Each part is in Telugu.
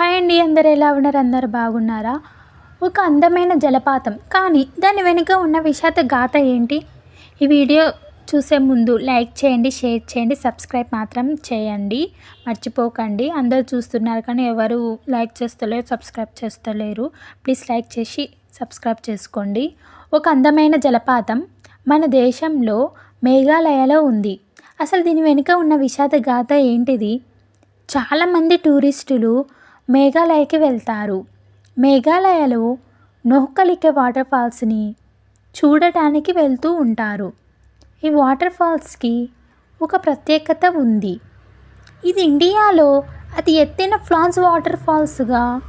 హాయ్ అండి అందరు ఎలా ఉన్నారు? అందరు బాగున్నారా? ఒక అందమైన జలపాతం. కానీ దాని వెనుక ఉన్న విషాద గాథ ఏంటి? ఈ వీడియో చూసే ముందు లైక్ చేయండి షేర్ చేయండి సబ్స్క్రైబ్ మాత్రం చేయండి. మర్చిపోకండి. అందరు చూస్తున్నారు కానీ ఎవరు లైక్ చేస్తలేరు సబ్స్క్రైబ్ చేస్తలేరు. ప్లీజ్ లైక్ చేసి సబ్స్క్రైబ్ చేసుకోండి. ఒక అందమైన జలపాతం మన దేశంలో మేఘాలయలో ఉంది. అసలు దీని వెనుక ఉన్న విషాద గాథ ఏంటిది? చాలామంది టూరిస్టులు మేఘాలయకి వెళ్తారు. మేఘాలయలో నోహ్కలికే వాటర్ ఫాల్స్ని చూడటానికి వెళ్తూ ఉంటారు. ఈ వాటర్ ఫాల్స్కి ఒక ప్రత్యేకత ఉంది. ఇది ఇండియాలో అతి ఎత్తైన ఫ్లాన్స్ వాటర్ ఫాల్స్గా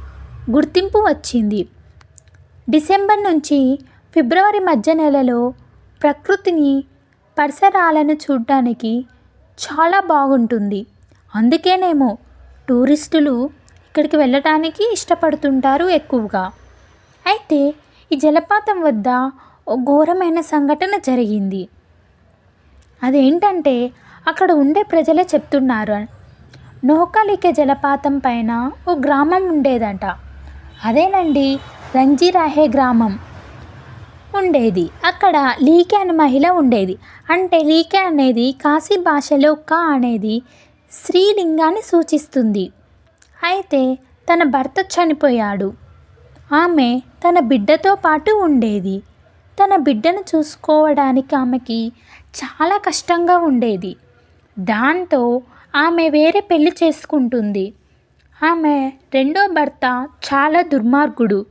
గుర్తింపు వచ్చింది. డిసెంబర్ నుంచి ఫిబ్రవరి మధ్య నెలలో ప్రకృతిని పరిసరాలను చూడడానికి చాలా బాగుంటుంది. అందుకేనేమో టూరిస్టులు ఇక్కడికి వెళ్ళటానికి ఇష్టపడుతుంటారు ఎక్కువగా. అయితే ఈ జలపాతం వద్ద ఓ ఘోరమైన సంఘటన జరిగింది. అదేంటంటే అక్కడ ఉండే ప్రజలే చెప్తున్నారు. నోకాలిక జలపాతం పైన ఓ గ్రామం ఉండేదంట. అదేనండి రంజీరాహే గ్రామం ఉండేది. అక్కడ లీకే అనే మహిళ ఉండేది. అంటే లీకే అనేది కాశీ భాషలో క అనేది స్త్రీలింగాన్ని సూచిస్తుంది. అయితే తన భర్త చనిపోయాడు. ఆమె తన బిడ్డతో పాటు ఉండేది. తన బిడ్డను చూసుకోవడానికి ఆమెకి చాలా కష్టంగా ఉండేది. దాంతో ఆమె వేరే పెళ్ళి చేసుకుంటుంది. ఆమె రెండో భర్త చాలా దుర్మార్గుడు.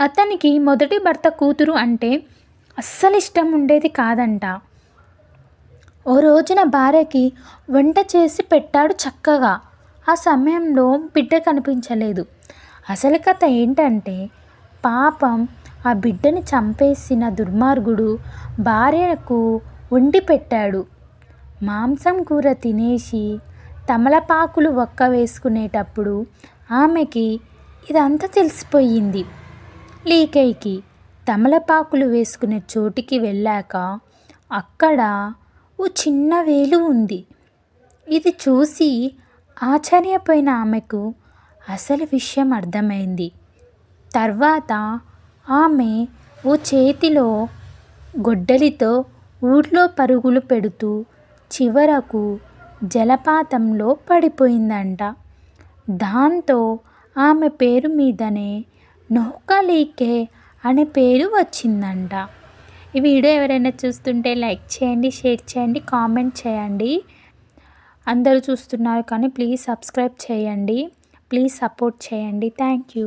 అతనికి మొదటి భర్త కూతురు అంటే అస్సలు ఇష్టం ఉండేది కాదంట. ఓ రోజున భార్యకి వంట చేసి పెట్టాడు చక్కగా. ఆ సమయంలో బిడ్డ కనిపించలేదు. అసలు కథ ఏంటంటే పాపం ఆ బిడ్డని చంపేసిన దుర్మార్గుడు భార్యకు వండి పెట్టాడు. మాంసం కూర తినేసి తమలపాకులు ఒక్క వేసుకునేటప్పుడు ఆమెకి ఇదంతా తెలిసిపోయింది. లీకైకి తమలపాకులు వేసుకునే చోటికి వెళ్ళాక అక్కడ ఓ చిన్న వేలు ఉంది. ఇది చూసి ఆశ్చర్యపోయిన ఆమెకు అసలు విషయం అర్థమైంది. తర్వాత ఆమె ఓ చేతిలో గొడ్డలితో ఊర్లో పరుగులు పెడుతూ చివరకు జలపాతంలో పడిపోయిందంట. దాంతో ఆమె పేరు మీదనే నౌకాలీకే అనే పేరు వచ్చిందంట. ఈ వీడియో ఎవరైనా చూస్తుంటే లైక్ చేయండి షేర్ చేయండి కామెంట్ చేయండి. అందరూ చూస్తున్నారు కానీ ప్లీజ్ సబ్స్క్రైబ్ చేయండి. ప్లీజ్ సపోర్ట్ చేయండి. Thank you.